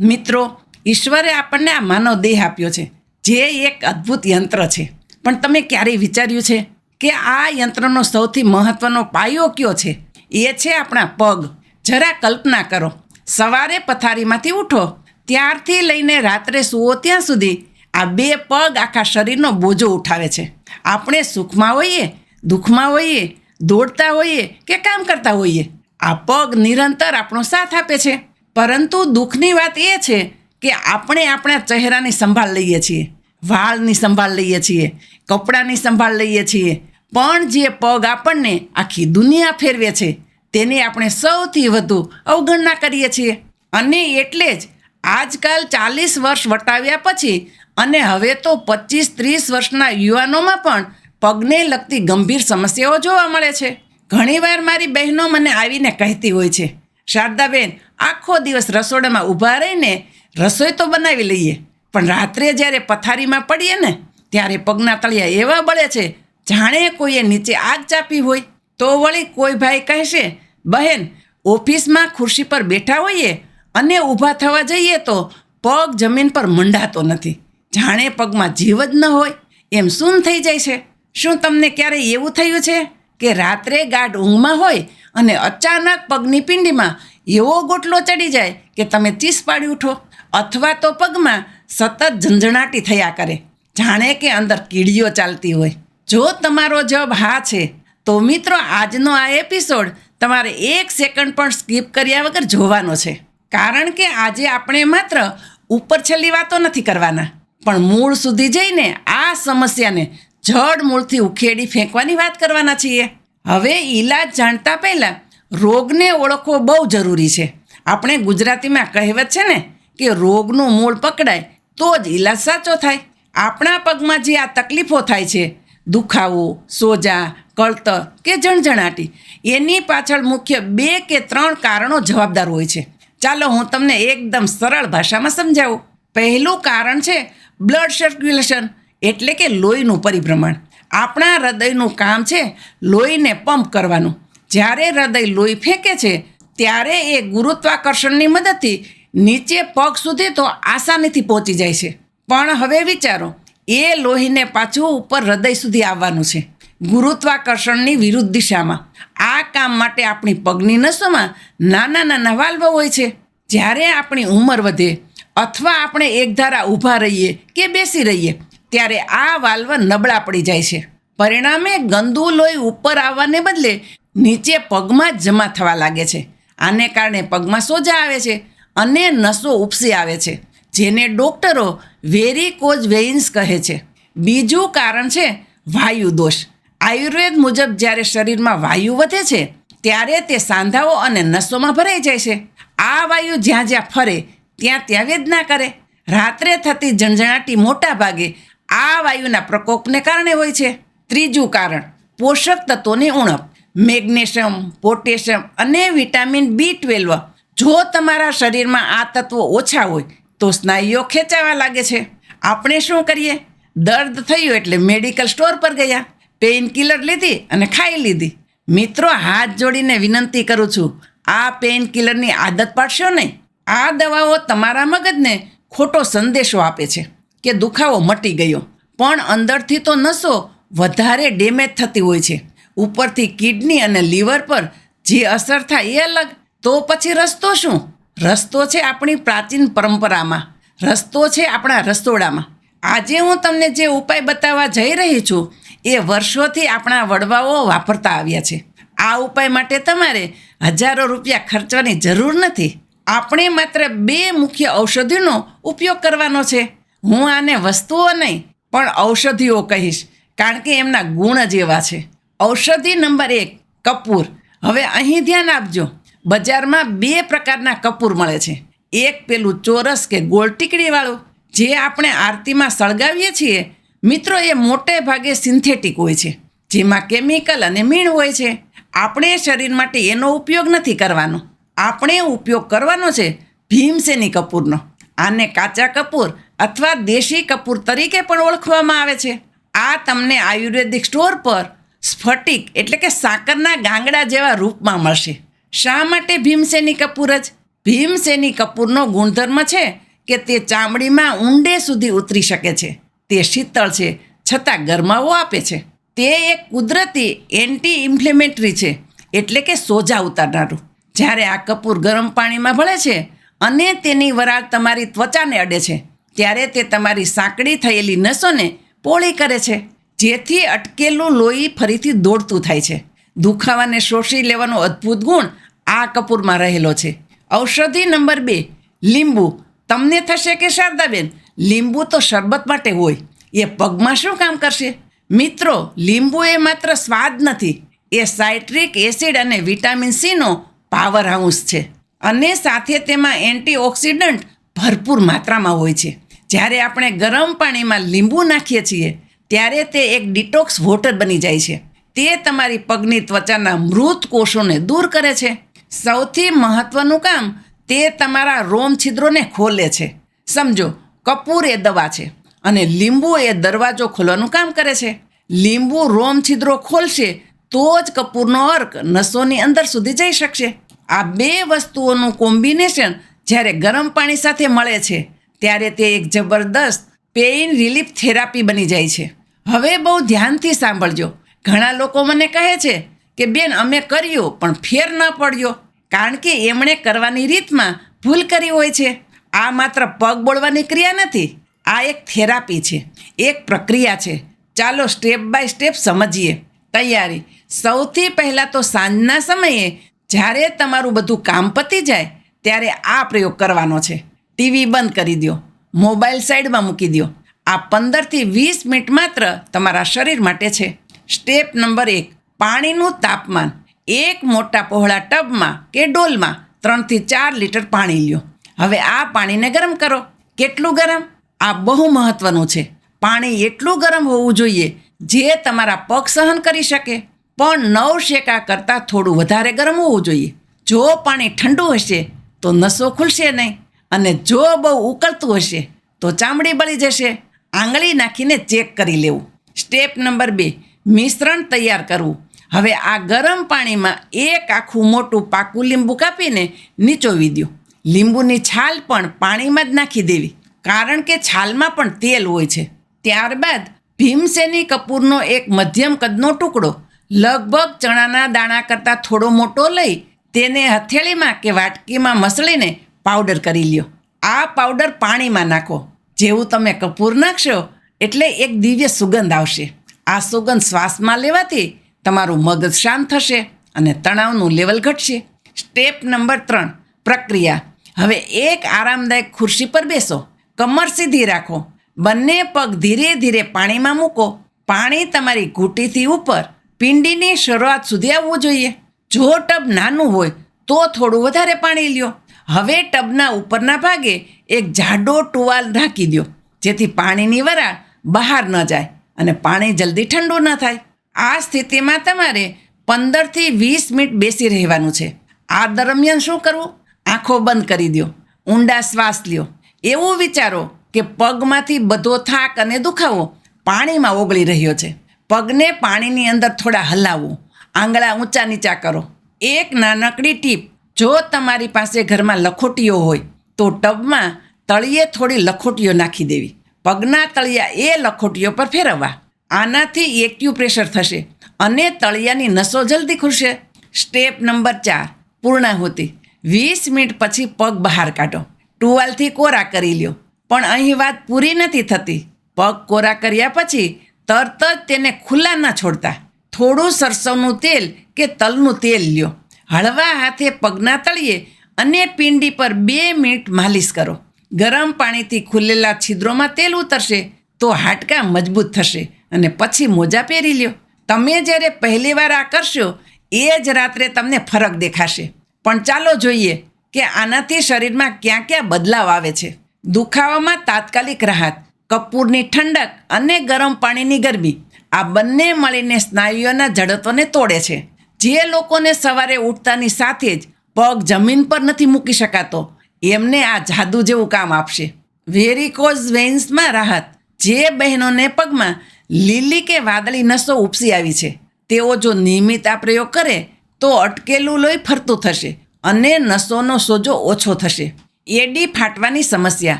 મિત્રો, ઈશ્વરે આપણને આ માનવ દેહ આપ્યો છે, જે એક અદ્ભુત યંત્ર છે. પણ તમે ક્યારેય વિચાર્યું છે કે આ યંત્રનો સૌથી મહત્વનો પાયો કયો છે? એ છે આપણા પગ. જરા કલ્પના કરો, સવારે પથારીમાંથી ઉઠો, ત્યારથી લઈને રાત્રે સૂવો ત્યાં સુધી આ બે પગ આખા શરીરનો બોજો ઉઠાવે છે. આપણે સુખમાં હોઈએ, દુઃખમાં હોઈએ, દોડતા હોઈએ કે કામ કરતા હોઈએ, આ પગ નિરંતર આપણો સાથ આપે છે. પરંતુ દુઃખની વાત એ છે કે આપણે આપણા ચહેરાની સંભાળ લઈએ છીએ, વાળની સંભાળ લઈએ છીએ, કપડાની સંભાળ લઈએ છીએ. પણ જે પગ આપણને આખી દુનિયા ફેરવે છે, તેની આપણે સૌથી વધુ અવગણના કરીએ છીએ. અને એટલે જ આજકાલ ચાલીસ વર્ષ વટાવ્યા પછી અને હવે તો પચીસ ત્રીસ વર્ષના યુવાનોમાં પણ પગને લગતી ગંભીર સમસ્યાઓ જોવા મળે છે. ઘણીવાર મારી બહેનો મને આવીને કહેતી હોય છે શારદાબેન, આખો દિવસ રસોડામાં ઊભા રહીને રસોઈ તો બનાવી લઈએ, પણ રાત્રે જ્યારે પથારીમાં પડીએ ને, ત્યારે પગના તળિયા એવા બળે છે, જાણે કોઈએ નીચે આગ ચાપી હોય, તો વળી કોઈ ભાઈ કહેશે, બહેન, ઓફિસમાં ખુરશી પર બેઠા હોઈએ અને ઊભા થવા જઈએ તો પગ જમીન પર મંડાતો નથી. જાણે પગમાં જીવ જ ન હોય. એમ શું થઈ જાય છે. શું તમને ક્યારેય એવું થયું છે કે રાત્રે ગાઢ ઊંઘમાં હોય અને અચાનક પગની પિંડીમાં એવો ગોટલો ચડી જાય કે તમે ચીસ પાડી ઉઠો અથવા તો પગમાં સતત ઝંઝણાટી થયા કરે. જાણે કે અંદર કીડીઓ ચાલતી હોય. જો તમારો જવાબ હા છે, તો મિત્રો આજનો આ એપિસોડ તમારે એક સેકન્ડ પણ સ્કીપ કર્યા વગર જોવાનો છે. કારણ કે આજે આપણે માત્ર ઉપર છેલ્લી વાતો નથી કરવાના. પણ મૂળ સુધી જઈને આ સમસ્યાને જડ મૂળથી ઉખેડી ફેંકવાની વાત કરવાના છીએ. હવે ઈલાજ જાણતા પહેલાં રોગને ઓળખવો બહુ જરૂરી છે. આપણે ગુજરાતીમાં કહેવત છે ને કે રોગનું મૂળ પકડાય તો જ ઈલાજ સાચો થાય. આપણા પગમાં જે આ તકલીફો થાય છે, દુખાવો, સોજા, કળતર કે જણજણાટી એની પાછળ મુખ્ય બે કે ત્રણ કારણો જવાબદાર હોય છે. ચાલો હું તમને એકદમ સરળ ભાષામાં સમજાવું. પહેલું કારણ છે બ્લડ સર્ક્યુલેશન એટલે કે લોહીનું પરિભ્રમણ. આપણા હૃદયનું કામ છે લોહીને પંપ કરવાનું. જ્યારે હૃદય લોહી ફેંકે છે, ત્યારે એ ગુરુત્વાકર્ષણની મદદથી નીચે પગ સુધી તો આસાનીથી પહોંચી જાય છે. પણ હવે વિચારો, એ લોહીને પાછું ઉપર હૃદય સુધી આવવાનું છે. ગુરુત્વાકર્ષણની વિરુદ્ધ દિશામાં. આ કામ માટે આપણી પગની નસોમાં નાના નાના વાલ્વ હોય છે. જ્યારે આપણી ઉંમર વધે અથવા આપણે એકધારા ઊભા રહીએ કે બેસી રહીએ ત્યારે આ વાલ્વ નબળા પડી જાય છે. પરિણામે ગંદુ લોહી ઉપર આવવાને બદલે નીચે પગમાં જમા થવા લાગે છે. આને કારણે પગમાં સોજા આવે છે અને નસો ઉપસી આવે છે, જેને ડોક્ટરો વેરીકોઝ વેઇન્સ કહે છે. બીજું કારણ છે વાયુ દોષ. આયુર્વેદ મુજબ જ્યારે શરીરમાં વાયુ વધે છે, ત્યારે તે સાંધાઓ અને નસોમાં ભરાઈ જાય છે. આ વાયુ જ્યાં જ્યાં ફરે, ત્યાં ત્યાં વેદના કરે. રાત્રે થતી ઝંઝણાટી મોટા ભાગે આ વાયુના પ્રકોપને કારણે હોય છે. ત્રીજું કારણ, પોષક તત્વોની ઉણપ. મેગ્નેશિયમ, પોટેશિયમ અને વિટામિન બી ટ્વેલ્વ, જો તમારા શરીરમાં આ તત્વો ઓછા હોય, તો સ્નાયુઓ ખેંચાવા લાગે છે. આપણે શું કરીએ? દર્દ થયું એટલે મેડિકલ સ્ટોર પર ગયા. પેઇન કિલર લીધી અને ખાઈ લીધી. મિત્રો, હાથ જોડીને વિનંતી કરું છું, આ પેઇન કિલરની આદત પાડશો નહીં. આ દવાઓ તમારા મગજને ખોટો સંદેશો આપે છે. કે દુખાવો મટી ગયો. પણ અંદરથી તો નસો, વધારે ડેમેજ થતી હોય છે. ઉપરથી કિડની અને લીવર પર જે અસર થાય એ અલગ. તો પછી રસ્તો શું? રસ્તો છે આપણી પ્રાચીન પરંપરામાં. રસ્તો છે આપણા રસોડામાં. આજે હું તમને જે ઉપાય બતાવવા જઈ રહી છું, એ વર્ષોથી આપણા વડવાઓ વાપરતા આવ્યા છે. આ ઉપાય માટે તમારે હજારો રૂપિયા ખર્ચવાની જરૂર નથી. આપણે માત્ર બે મુખ્ય ઔષધિનો ઉપયોગ કરવાનો છે. હું આને વસ્તુઓ નહીં, પણ ઔષધિઓ કહીશ. કારણ કે એમના ગુણ જ એવા છે. ઔષધિ નંબર એક, કપૂર. હવે અહીં ધ્યાન આપજો. બજારમાં બે પ્રકારના કપૂર મળે છે. એક પેલું ચોરસ કે ગોળ ટીકડીવાળું, જે આપણે આરતીમાં સળગાવીએ છીએ. મિત્રો, એ મોટે ભાગે સિન્થેટિક હોય છે. જેમાં કેમિકલ અને મીણ હોય છે. આપણે શરીર માટે એનો ઉપયોગ નથી કરવાનો. આપણે ઉપયોગ કરવાનો છે ભીમસેની કપૂરનો. આને કાચા કપૂર અથવા દેશી કપૂર તરીકે પણ ઓળખવામાં આવે છે. આ તમને આયુર્વેદિક સ્ટોર પર સ્ફટિક એટલે કે સાકરના ગાંગડા જેવા રૂપમાં મળશે. શા માટે ભીમસેની કપૂર જ? ભીમસેની કપૂરનો ગુણધર્મ છે કે તે ચામડીમાં ઊંડે સુધી ઉતરી શકે છે. તે શીતળ છે, છતાં ગરમાવો આપે છે. તે એક કુદરતી એન્ટી ઇન્ફ્લેમેટરી છે, એટલે કે સોજા ઉતારનારું. જ્યારે આ કપૂર ગરમ પાણીમાં ભળે છે અને તેની વરાળ તમારી ત્વચાને અડે છે ત્યારે તે તમારી સાંકડી થયેલી નસોને પોળી કરે છે, જેથી અટકેલું લોહી ફરીથી દોડતું થાય છે. દુખાવાને શોષી લેવાનો અદ્ભુત ગુણ આ કપૂરમાં રહેલો છે. ઔષધિ નંબર બે, લીંબુ. તમને થશે કે શારદાબેન, લીંબુ તો શરબત માટે હોય. એ પગમાં શું કામ કરશે? મિત્રો, લીંબુ એ માત્ર સ્વાદ નથી, એ સાઇટ્રિક એસિડ અને વિટામિન સીનો પાવર હાઉસ છે. અને સાથે તેમાં એન્ટીઓક્સિડન્ટ ભરપૂર માત્રામાં હોય છે. જ્યારે આપણે ગરમ પાણીમાં લીંબુ નાખીએ છીએ, ત્યારે તે એક ડિટોક્સ વોટર બની જાય છે. તે તમારી પગની ત્વચાના મૃત કોષોને દૂર કરે છે. સૌથી મહત્વનું કામ, તે તમારા રોમ છિદ્રોને ખોલે છે. સમજો, કપૂર એ દવા છે અને લીંબુ એ દરવાજો ખોલવાનું કામ કરે છે. લીંબુ રોમ છિદ્રો ખોલશે, તો જ કપૂરનો અર્ક નસોની અંદર સુધી જઈ શકશે. આ બે વસ્તુઓનું કોમ્બિનેશન જ્યારે ગરમ પાણી સાથે મળે છે, ત્યારે તે એક જબરદસ્ત પેઇન રિલીફ થેરાપી બની જાય છે. હવે બહુ ધ્યાનથી સાંભળજો. ઘણા લોકો મને કહે છે કે, બેન, અમે કર્યું, પણ ફેર ન પડ્યો. કારણ કે એમણે કરવાની રીતમાં ભૂલ કરી હોય છે. આ માત્ર પગ બોળવાની ક્રિયા નથી, આ એક થેરાપી છે. એક પ્રક્રિયા છે. ચાલો સ્ટેપ બાય સ્ટેપ સમજીએ. તૈયારી. સૌથી પહેલાં તો સાંજના સમયે જ્યારે તમારું બધું કામ પતી જાય ત્યારે આ પ્રયોગ કરવાનો છે. ટીવી બંધ કરી દો મોબાઈલ સાઈડમાં મૂકી દો આ પંદરથી વીસ મિનિટ માત્ર તમારા શરીર માટે છે. સ્ટેપ નંબર એક, પાણીનું તાપમાન. એક મોટા પહોળા ટબમાં કે ડોલમાં ત્રણથી ચાર લીટર પાણી લ્યો. હવે આ પાણીને ગરમ કરો. કેટલું ગરમ? આ બહુ મહત્વનું છે. પાણી એટલું ગરમ હોવું જોઈએ જે તમારા પગ સહન કરી શકે. પણ નવ શેકા કરતાં થોડું વધારે ગરમ હોવું જોઈએ. જો પાણી ઠંડુ હશે તો નસો ખુલશે નહીં અને જો બહુ ઉકળતું હશે, તો ચામડી બળી જશે. આંગળી નાખીને ચેક કરી લેવું. સ્ટેપ નંબર બે, મિશ્રણ તૈયાર કરવું. હવે આ ગરમ પાણીમાં એક આખું મોટું પાકું લીંબુ કાપીને નીચોવી દો. લીંબુની છાલ પણ પાણીમાં જ નાખી દેવી. કારણ કે છાલમાં પણ તેલ હોય છે. ત્યારબાદ ભીમસેની કપૂરનો એક મધ્યમ કદનો ટુકડો લગભગ ચણાના દાણા કરતાં થોડો મોટો લઈ તેને હથેળીમાં કે વાટકીમાં મસળીને પાવડર કરી લ્યો. આ પાવડર પાણીમાં નાખો. જેવું તમે કપૂર નાખશો એટલે એક દિવ્ય સુગંધ આવશે. આ સુગંધ શ્વાસમાં લેવાથી તમારું મગજ શાંત થશે અને તણાવનું લેવલ ઘટશે. સ્ટેપ નંબર ત્રણ, પ્રક્રિયા. હવે એક આરામદાયક ખુરશી પર બેસો. કમર સીધી રાખો. બંને પગ ધીરે ધીરે પાણીમાં મૂકો. પાણી તમારી ઘૂંટીથી ઉપર, પિંડીની શરૂઆત સુધી આવવું જોઈએ. જો ટબ નાનું હોય, તો થોડું વધારે પાણી લ્યો. હવે ટબના ઉપરના ભાગે એક જાડો ટુવાલ ઢાંકી દો જેથી પાણીની વરાળ બહાર ન જાય અને પાણી જલ્દી ઠંડુ ન થાય. આ સ્થિતિમાં તમારે પંદરથી વીસ મિનિટ બેસી રહેવાનું છે. આ દરમિયાન શું કરવું? આંખો બંધ કરી દો ઊંડા શ્વાસ લ્યો. એવું વિચારો કે પગમાંથી બધો થાક અને દુખાવો પાણીમાં ઓગળી રહ્યો છે. પગને પાણીની અંદર થોડા હલાવો. આંગળા ઊંચા નીચા કરો. એક નાનકડી ટીપ, જો તમારી પાસે ઘરમાં લખોટીઓ હોય, તો ટબમાં તળિયે થોડી લખોટીઓ નાખી દેવી. પગના તળિયા એ લખોટીઓ પર ફેરવવા. આનાથી એક્યુપ્રેશર થશે અને તળિયાની નસો જલ્દી ખુલશે. સ્ટેપ નંબર ચાર, પૂર્ણાહુતિ. વીસ મિનિટ પછી પગ બહાર કાઢો. ટુવાલથી કોરા કરી લ્યો. પણ અહીં વાત પૂરી નથી થતી. પગ કોરા કર્યા પછી તરત જ તેને ખુલ્લા ન છોડતા. થોડું સરસવનું તેલ કે તલનું તેલ લ્યો. હળવા હાથે પગના તળીએ અને પિંડી પર બે મિનિટ માલિશ કરો. ગરમ પાણીથી ખુલેલા છિદ્રોમાં તેલ ઉતરશે તો હાડકાં મજબૂત થશે અને પછી મોજા પહેરી લ્યો. તમે જ્યારે પહેલીવાર આ કરશો, એ જ રાત્રે તમને ફરક દેખાશે. પણ ચાલો જોઈએ કે આનાથી શરીરમાં ક્યાં ક્યાં બદલાવ આવે છે. દુખાવામાં તાત્કાલિક રાહત, કપૂરની ઠંડક અને ગરમ પાણીની ગરમી. આ બંને મળીને સ્નાયુઓના જડતોને તોડે છે. જે લોકોને સવારે ઉઠતાની સાથે જ પગ જમીન પર નથી મૂકી શકાતો, એમને આ જાદુ જેવું કામ આપશે. વેરિકોઝ વેન્સમાં રાહત. જે બહેનોને પગમાં લીલી કે વાદળી નસો ઉપસી આવી છે. તેઓ જો નિયમિત આ પ્રયોગ કરે, તો અટકેલું લોહી ફરતું થશે અને નસોનો સોજો ઓછો થશે. એડી ફાટવાની સમસ્યા.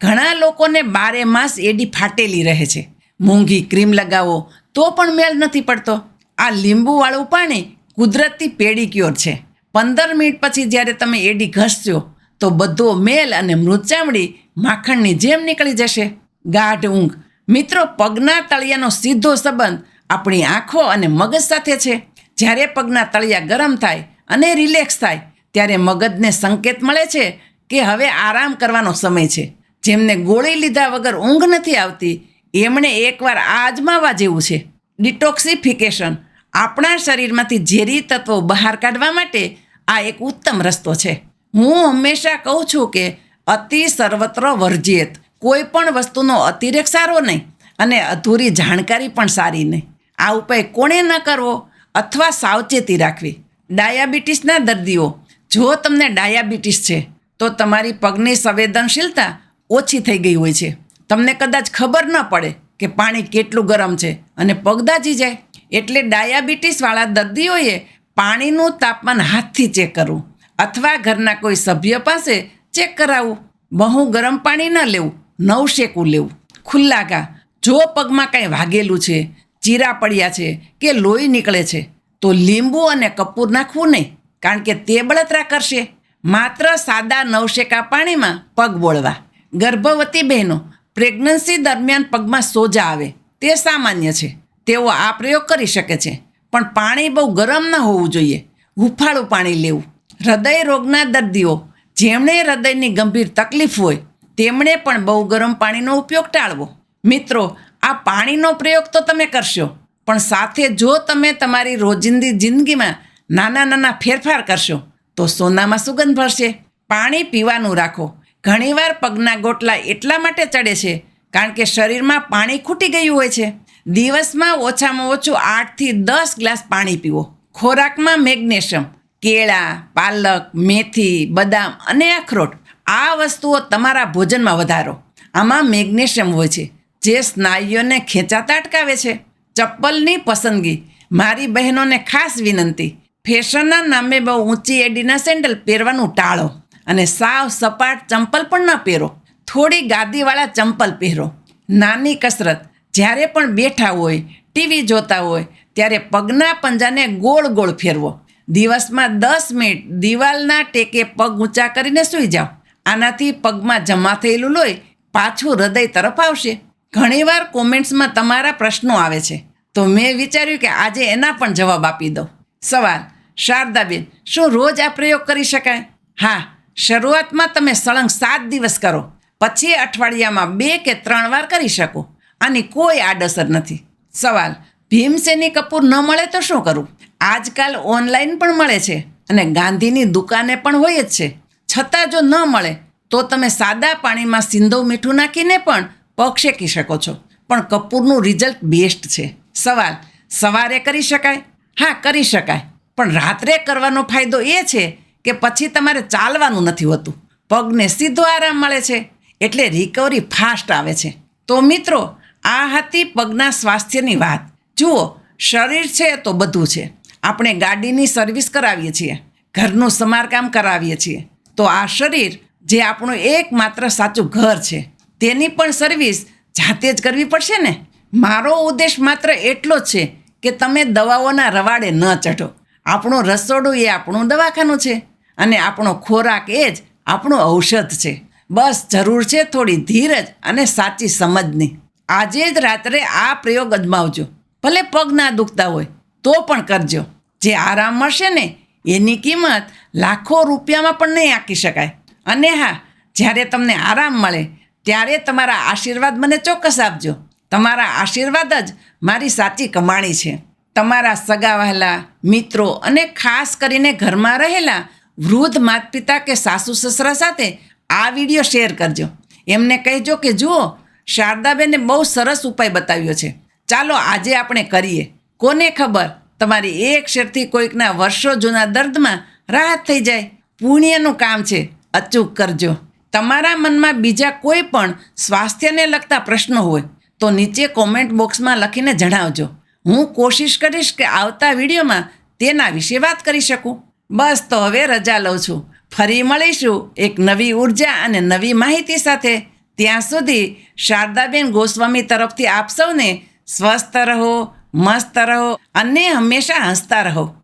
ઘણા લોકોને બારે માસ એડી ફાટેલી રહે છે. મોંઘી ક્રીમ લગાવો તો પણ મેળ નથી પડતો. આ લીંબુવાળું પાણી કુદરતી પેડિક્યોર છે. પંદર મિનિટ પછી જ્યારે તમે એડી ઘસશો તો બધો મેલ અને મૃત ચામડી માખણની જેમ નીકળી જશે. ગાઢ ઊંઘ. મિત્રો, પગના તળિયાનો સીધો સંબંધ આપણી આંખો અને મગજ સાથે છે. જ્યારે પગના તળિયા ગરમ થાય અને રિલેક્સ થાય, ત્યારે મગજને સંકેત મળે છે કે હવે આરામ કરવાનો સમય છે. જેમને ગોળી લીધા વગર ઊંઘ નથી આવતી એમણે એકવાર આજમાવા જેવું છે. ડિટોક્સિફિકેશન. આપણા શરીરમાંથી ઝેરી તત્વો બહાર કાઢવા માટે આ એક ઉત્તમ રસ્તો છે. હું હંમેશા કહું છું કે અતિ સર્વત્ર વર્જિત કોઈ પણ વસ્તુનો અતિરેક સારો નહીં અને અધૂરી જાણકારી પણ સારી નહીં. આ ઉપાય કોણે ન કરવો અથવા સાવચેતી રાખવી? ડાયાબિટીસના દર્દીઓ, જો તમને ડાયાબિટીસ છે, તો તમારી પગની સંવેદનશીલતા ઓછી થઈ ગઈ હોય છે. તમને કદાચ ખબર ન પડે કે પાણી કેટલું ગરમ છે. અને પગ દાજી જાય એટલે ડાયાબિટીસવાળા દર્દીઓએ પાણીનું તાપમાન હાથથી ચેક કરવું. અથવા ઘરના કોઈ સભ્ય પાસે ચેક કરાવવું. બહુ ગરમ પાણી ન લેવું, નવશેકું લેવું. ખુલ્લા ઘા, જો પગમાં કાંઈ વાગેલું છે, ચીરા પડ્યા છે કે લોહી નીકળે છે, તો લીંબુ અને કપૂર નાખવું નહીં, કારણ કે તે બળતરા કરશે. માત્ર સાદા નવશેકા પાણીમાં પગ બોળવા. ગર્ભવતી બહેનો પ્રેગ્નન્સી દરમિયાન પગમાં સોજા આવે. તે સામાન્ય છે. તેઓ આ પ્રયોગ કરી શકે છે. પણ પાણી બહુ ગરમ ન હોવું જોઈએ. હુફાળું પાણી લેવું. હૃદય રોગના દર્દીઓ, જેમણે હૃદયની ગંભીર તકલીફ હોય, તેમણે પણ બહુ ગરમ પાણીનો ઉપયોગ ટાળવો. મિત્રો, આ પાણીનો પ્રયોગ તો તમે કરશો, પણ સાથે જો તમે તમારી રોજિંદી જિંદગીમાં નાના નાના ફેરફાર કરશો, તો સોનામાં સુગંધ ભરશે. પાણી પીવાનું રાખો. ઘણીવાર પગના ગોટલા એટલા માટે ચડે છે, કારણ કે શરીરમાં પાણી ખૂટી ગયું હોય છે. દિવસમાં ઓછામાં ઓછું આઠથી દસ ગ્લાસ પાણી પીવો. ખોરાકમાં મેગ્નેશિયમ, કેળા, પાલક, મેથી, બદામ અને અખરોટ. આ વસ્તુઓ તમારા ભોજનમાં વધારો. આમાં મેગ્નેશિયમ હોય છે, જે સ્નાયુઓને ખેંચાતા અટકાવે છે. ચપ્પલની પસંદગી. મારી બહેનોને ખાસ વિનંતી. ફેશનના નામે બહુ ઊંચી એડીના સેન્ડલ પહેરવાનું ટાળો. અને સાવ સપાટ ચંપલ પણ ન પહેરો. થોડી ગાદીવાળા ચંપલ પહેરો. નાની કસરત. જ્યારે પણ બેઠા હોય, ટીવી જોતા હોય, ત્યારે પગના પંજાને ગોળ ગોળ ફેરવો. દિવસમાં દસ મિનિટ દિવાલના ટેકે પગ ઊંચા કરીને સૂઈ જાઓ. આનાથી પગમાં જમા થયેલું લોહી પાછું હૃદય તરફ આવશે. ઘણીવાર કોમેન્ટ્સમાં તમારા પ્રશ્નો આવે છે. તો મેં વિચાર્યું કે આજે એના પણ જવાબ આપી દઉં. સવાલ, શારદાબેન, શું રોજ આ પ્રયોગ કરી શકાય? હા શરૂઆતમાં તમે સળંગ સાત દિવસ કરો. પછી અઠવાડિયામાં બે કે ત્રણ વાર કરી શકો. આની કોઈ આડઅસર નથી. સવાલ, ભીમસેની કપૂર ન મળે તો શું કરું? આજકાલ ઓનલાઈન પણ મળે છે અને ગાંધીની દુકાને પણ હોય જ છે. છતાં જો ન મળે, તો તમે સાદા પાણીમાં સિંધવ મીઠું નાખીને પણ પગ શેકી શકો છો. પણ કપૂરનું રિઝલ્ટ બેસ્ટ છે. સવાલ, સવારે કરી શકાય? હા, કરી શકાય. પણ રાત્રે કરવાનો ફાયદો એ છે કે પછી તમારે ચાલવાનું નથી હોતું. પગને સીધો આરામ મળે છે, એટલે રિકવરી ફાસ્ટ આવે છે. તો મિત્રો, આ હતી પગના સ્વાસ્થ્યની વાત. જુઓ, શરીર છે તો બધું છે. આપણે ગાડીની સર્વિસ કરાવીએ છીએ, ઘરનું સમારકામ કરાવીએ છીએ. તો આ શરીર જે આપણું એકમાત્ર સાચું ઘર છે, તેની પણ સર્વિસ જાતે જ કરવી પડશે ને? મારો ઉદ્દેશ માત્ર એટલો જ છે કે તમે દવાઓના રવાડે ન ચઢો. આપણું રસોડું એ આપણું દવાખાનું છે. અને આપણો ખોરાક એ જ આપણું ઔષધ છે. બસ જરૂર છે થોડી ધીરજ અને સાચી સમજની. આજે જ રાત્રે આ પ્રયોગ અજમાવજો ભલે પગ ના દુખતા હોય, તો પણ કરજો. જે આરામ મળશે ને, એની કિંમત લાખો રૂપિયામાં પણ નહીં આંકી શકાય. અને હા, જ્યારે તમને આરામ મળે, ત્યારે તમારા આશીર્વાદ મને ચોક્કસ આપજો. તમારા આશીર્વાદ જ મારી સાચી કમાણી છે. તમારા સગા વહેલા, મિત્રો અને ખાસ કરીને ઘરમાં રહેલા વૃદ્ધ માતા પિતા કે સાસુ સસરા સાથે આ વીડિયો શેર કરજો. એમને કહેજો કે જુઓ, શારદાબેને બહુ સરસ ઉપાય બતાવ્યો છે. ચાલો આજે આપણે કરીએ. કોને ખબર? તમારી એક શેરથી કોઈકના વર્ષો જૂના દર્દમાં રાહત થઈ જાય. પુણ્યનું કામ છે. અચૂક કરજો. તમારા મનમાં બીજા કોઈ પણ સ્વાસ્થ્યને લગતા પ્રશ્નો હોય, તો નીચે કોમેન્ટ બોક્સમાં લખીને જણાવજો. હું કોશિશ કરીશ કે આવતા વિડીયોમાં તેના વિશે વાત કરી શકું. બસ તો હવે રજા લઉં છું. ફરી મળીશું એક નવી ઊર્જા અને નવી માહિતી સાથે. ત્યાં સુધી શારદાબેન ગોસ્વામી તરફથી આપ સૌને સ્વસ્થ રહો, મસ્ત રહો અને હંમેશા હસતા રહો.